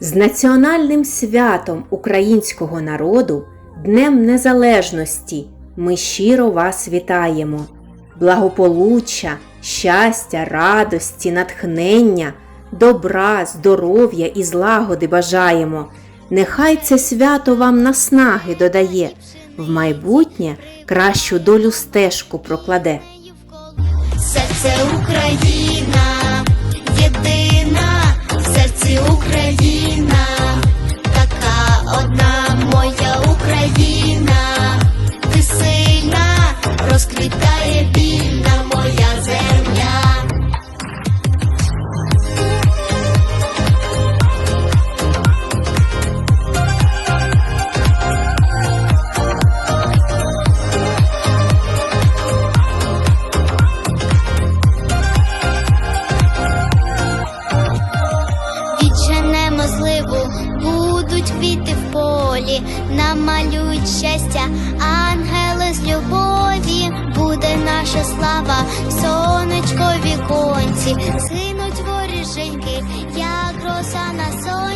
З національним святом українського народу, Днем Незалежності, ми щиро вас вітаємо. Благополуччя, щастя, радості, натхнення, добра, здоров'я і злагоди бажаємо. Нехай це свято вам наснаги додає, в майбутнє кращу долю стежку прокладе. Серце Україна, Україна, ти сильна, розквітає намалюють щастя, ангели з любові, буде наша слава, сонечко віконці, згинуть воріженьки, як роса на сонці.